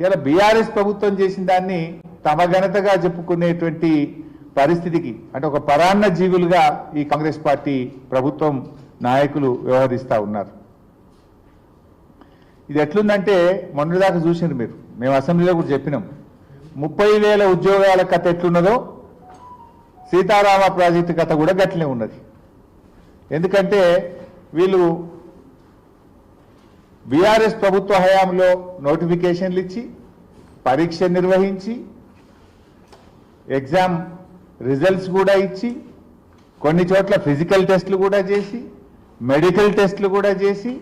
ఇలా బీఆర్ఎస్ ప్రభుత్వం చేసిన దాన్ని తమ ఘనతగా చెప్పుకునేటువంటి పరిస్థితికి అంటే ఒక పరాన్న జీవులుగా ఈ కాంగ్రెస్ పార్టీ ప్రభుత్వం నాయకులు వ్యవహరిస్తూ ఉన్నారు. ఇది ఎట్లుందంటే మొన్నదాకా చూసిండ్రు మీరు మేము అసెంబ్లీలో కూడా చెప్పినాం. ముప్పై వేల ఉద్యోగాల కథ ఎట్లున్నదో సీతారామ ప్రాజెక్టు కథ కూడా గట్లనే ఉన్నది. ఎందుకంటే వీళ్ళు బీఆర్ఎస్ ప్రభుత్వ హయాంలో నోటిఫికేషన్లు ఇచ్చి పరీక్ష నిర్వహించి ఎగ్జామ్ రిజల్ట్స్ కూడా ఇచ్చి కొన్ని చోట్ల ఫిజికల్ టెస్ట్లు కూడా చేసి మెడికల్ టెస్ట్లు కూడా చేసి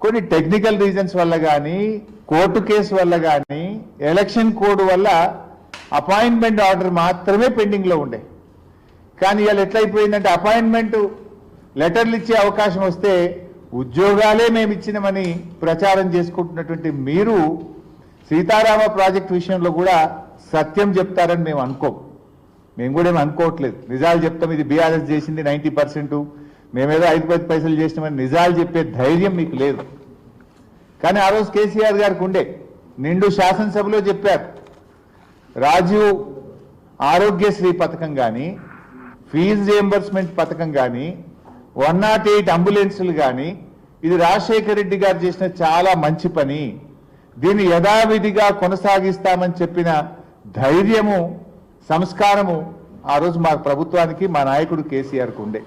కొన్ని టెక్నికల్ రీజన్స్ వల్ల కానీ కోర్టు కేసు వల్ల కానీ ఎలక్షన్ కోడ్ వల్ల అపాయింట్మెంట్ ఆర్డర్ మాత్రమే పెండింగ్లో ఉండే. కానీ ఇవాళ ఎట్లయిపోయిందంటే అపాయింట్మెంట్ లెటర్లు ఇచ్చే అవకాశం వస్తే ఉద్యోగాలే మేము ఇచ్చినమని ప్రచారం చేసుకుంటున్నటువంటి మీరు సీతారామ ప్రాజెక్ట్ విషయంలో కూడా సత్యం చెప్తారని మేము అనుకోం. మేము కూడా ఏమి అనుకోవట్లేదు. నిజాలు చెప్తాం. ఇది బీఆర్ఎస్ చేసింది నైంటీ పర్సెంట్. మేమేదో ఐదు పది పైసలు చేసినామని నిజాలు చెప్పే ధైర్యం మీకు లేదు. కానీ ఆ రోజు కేసీఆర్ గారికి ఉండే. నిండు శాసనసభలో చెప్పారు. రాజీవ్ ఆరోగ్యశ్రీ పథకం కానీ ఫీజు రియంబర్స్మెంట్ పథకం కానీ వన్ నాట్ ఎయిట్ అంబులెన్సులు కానీ ఇది రాజశేఖర రెడ్డి గారు చేసిన చాలా మంచి పని. దీన్ని యథావిధిగా కొనసాగిస్తామని చెప్పిన ధైర్యము సంస్కారము ఆ రోజు మా ప్రభుత్వానికి మా నాయకుడు కేసీఆర్కు ఉండే.